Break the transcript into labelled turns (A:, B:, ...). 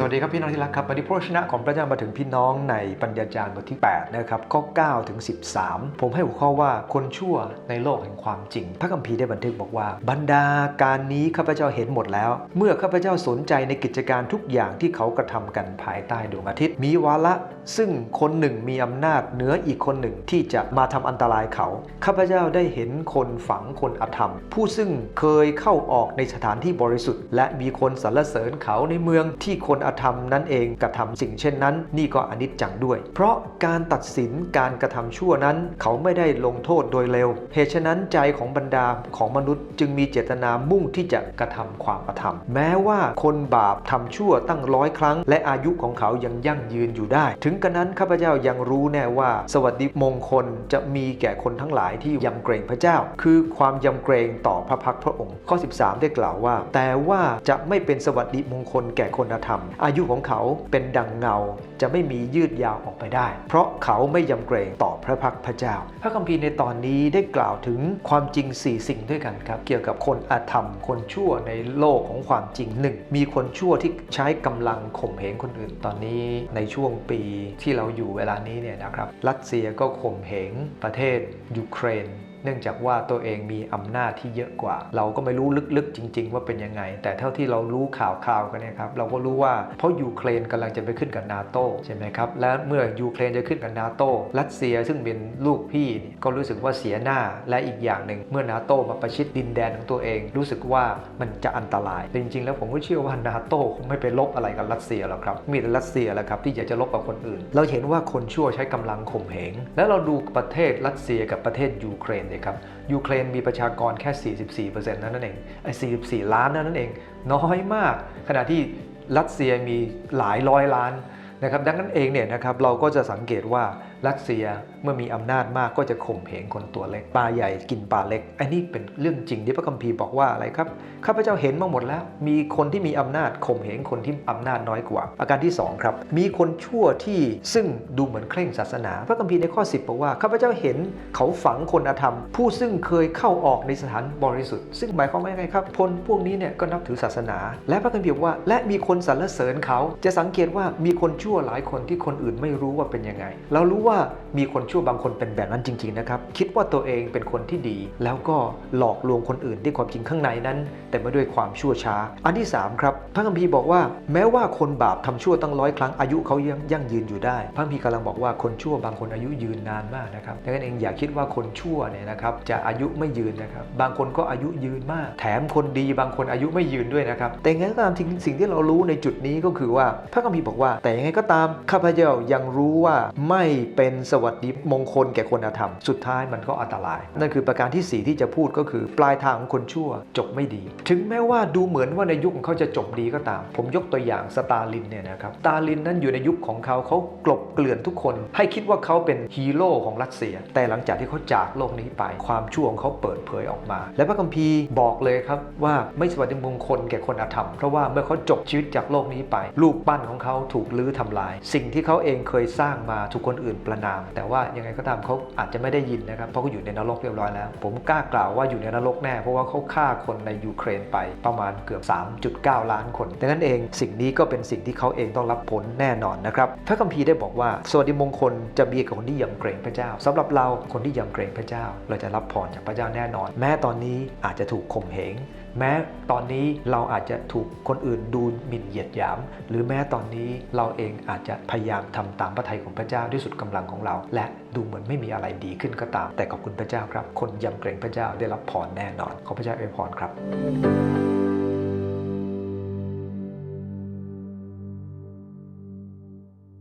A: สวัสดีครับพี่น้องที่รักครับวันนี้พระชนะของพระเจ้ามาถึงพี่น้องในปัญญาจารย์บทที่8นะครับข้อ9ถึง13 ผมให้หัวข้อว่าคนชั่วในโลกแห่งความจริง พระคัมภีร์ได้บันทึกบอกว่า บรรดาการนี้ข้าพเจ้าเห็นหมดแล้ว เมื่อข้าพเจ้าสนใจในกิจการทุกอย่างที่เขากระทำกันภายใต้ดวงอาทิตย์ มีวาระซึ่งคนหนึ่งมีอำนาจเหนืออีกคนหนึ่งที่จะมาทำอันตรายเขาข้าพเจ้าได้เห็นคนฝังคนอธรรม ผู้ซึ่งเคยเข้าออกในสถานที่บริสุทธิ์ และมีคนสรรเสริญเขาในเมืองที่คนอธรรมนั่นเองกระทำสิ่งเช่นนั้น นี่ก็อนิจจังด้วย เพราะการตัดสินการกระทำชั่วนั้น เขาไม่ได้ลงโทษโดยเร็ว เหตุฉะนั้นใจของบรรดาของมนุษย์จึงมีเจตนามุ่งที่จะกระทำความอธรรม แม้ว่าคนบาปทำชั่วตั้งร้อยครั้ง และอายุของเขายังยั่งยืนอยู่ได้ ถึงกระนั้นข้าพเจ้ายังรู้แน่ว่า สวัสดิมงคลจะมีแก่คนทั้งหลายที่ยำเกรงพระเจ้า คือความยำเกรงต่อพระพักพระองค์ ข้อ 13 ได้กล่าวว่า แต่ว่าจะไม่เป็นสวัสดิมงคลแก่คนธรรมอายุของเขาเป็นดังเงาจะไม่มียืดยาวออกไปได้ เพราะเขาไม่ยำเกรงต่อพระพักพระเจ้า พระคัมภีร์ในตอนนี้ได้กล่าวถึงความจริง 4 สิ่งด้วยกันครับ เกี่ยวกับคนอาธรรม คนชั่วในโลกของความจริงหนึ่งมีคนชั่วที่ใช้กำลังข่มเหงคนอื่นตอนนี้ในช่วงปีที่เราอยู่เวลานี้เนี่ยนะครับรัสเซียก็ข่มเหงประเทศยูเครน เนื่องจากว่าตัวเองมีอำนาจที่เยอะกว่า เราก็ไม่รู้ลึกๆจริง ๆ ว่าเป็นยังไง แต่เท่าที่เรารู้ข่าวๆกันเนี่ยครับเราก็รู้ว่าเพราะยูเครนกำลังจะไปขึ้นกับนาโตใช่ไหมครับและเมื่อยูเครนจะขึ้นกับนาโตรัสเซียซึ่งเป็นลูกพี่ก็รู้สึกว่าเสียหน้าและอีกอย่างหนึ่งเมื่อนาโตมาประชิดดินแดนของตัวเอง รู้สึกว่ามันจะอันตรายแต่จริงๆ แล้วผมก็เชื่อว่านาโตคงไม่ไปลบอะไรกับรัสเซียหรอกครับมีแต่รัสเซียแหละครับที่อยากจะลบกับคนอื่น เราเห็นว่าคนชั่วใช้กำลังข่มเหงแล้วเราดูประเทศรัสเซียกับประเทศยูเครนเลยครับยูเครนมีประชากรแค่ 44%นั้นนั่นเองไอ้44 ล้านนั้นนั่นเอง น้อยมาก ขณะที่รัสเซียมีหลายร้อยล้านนะครับดังนั้นเองเนี่ยนะครับเราก็จะสังเกตว่า รัสเซียเมื่อมีอำนาจมากก็จะข่มเหงคนตัวเล็กปลาใหญ่กินปลาเล็กอันนี้เป็นเรื่องจริงที่พระคัมภีร์บอกว่าอะไรครับข้าพเจ้าเห็นมาหมดแล้ว มีคนที่มีอำนาจข่มเหงคนที่อำนาจน้อยกว่า อาการที่สองครับ มีคนชั่วที่ซึ่งดูเหมือนเคร่งศาสนา พระคัมภีร์ในข้อ 10บอกว่าข้าพเจ้าเห็นเขาฝังคนอธรรม ผู้ซึ่งเคยเข้าออกในสถานบริสุทธิ์ ซึ่งหมายความว่าไงครับคนพวกนี้เนี่ยก็นับถือศาสนา และพระคัมภีร์บอกว่า และมีคนสรรเสริญเขาจะสังเกตว่ามีคนชั่วหลายคนที่คนอื่นไม่รู้ว่าเป็นยังไง เรารู้ว่ามีคนชั่วบางคนเป็นแบบนั้นจริง ๆ นะครับ คิดว่าตัวเองเป็นคนที่ดี แล้วก็หลอกลวงคนอื่นที่ความจริงข้างในนั้น แต่ไม่ด้วยความชั่วช้า อันที่ 3 ครับ พระคัมภีร์บอกว่า แม้ว่าคนบาปทำชั่วตั้งร้อยครั้งอายุเขายังยั่งยืนอยู่ได้ พระคัมภีร์กำลังบอกว่าคนชั่วบางคนอายุยืนนานมากนะครับดังนั้นเองอย่าคิดว่าคนชั่วเนี่ยนะครับจะอายุไม่ยืนนะครับ บางคนก็อายุยืนมาก แถมคนดีบางคนอายุไม่ยืนด้วยนะครับ แต่ยังไงก็ตามสิ่งที่เรารู้ในจุดนี้ก็คือว่าพระคัมภีร์บอกว่า แต่ยังไงก็ตามข้าพเจ้ายังรู้ว่าไม่เป็นสวัสดิมงคลแก่คนอธรรม สุดท้ายมันก็อันตราย นั่นคือประการที่ 4 ที่จะพูดก็คือ ปลายทางของคนชั่วจบไม่ดี ถึงแม้ว่าดูเหมือนว่าในยุคของเขาจะจบดีก็ตาม ผมยกตัวอย่างสตาลินเนี่ยนะครับสตาลินนั้นอยู่ในยุคของเขาเขากลบเกลื่อนทุกคน ให้คิดว่าเขาเป็นฮีโร่ของรัสเซีย แต่หลังจากที่เขาจากโลกนี้ไป ความชั่วของเขาเปิดเผยออกมา และพระคัมภีร์บอกเลยครับว่าไม่สวัสดิมงคลแก่คนอธรรม เพราะว่าเมื่อเขาจบชีวิตจากโลกนี้ไปรูปปั้นของเขาถูกลื้อทำลาย สิ่งที่เขาเองเคยสร้างมาถูกคนอื่นประนาม แต่ว่ายังไงก็ตามเขาอาจจะไม่ได้ยินนะครับเพราะเขาอยู่ในนรกเรียบร้อยแล้ว ผมกล้ากล่าวว่าอยู่ในนรกแน่ เพราะว่าเขาฆ่าคนในยูเครนไปประมาณเกือบ 3.9 ล้านคนดังนั้นเองสิ่งนี้ก็เป็นสิ่งที่เขาเองต้องรับผลแน่นอนนะครับพระคัมภีร์ได้บอกว่าสวัสดิมงคลจะมีกับคนที่ยำเกรงพระเจ้าสำหรับเราคนที่ยำเกรงพระเจ้า เราจะรับพรจากพระเจ้าแน่นอน แม้ตอนนี้อาจจะถูกข่มเหงแม้ตอนนี้เราอาจจะถูกคนอื่นดูหมิ่นเหยียดหยาม หรือแม้ตอนนี้เราเองอาจจะพยายามทำตามพระทัยของพระเจ้าที่สุดกำลังของเรา และดูเหมือนไม่มีอะไรดีขึ้นก็ตาม แต่ขอบคุณพระเจ้าครับ คนยำเกรงพระเจ้าได้รับพรแน่นอน ขอพระเจ้าอวยพรครับ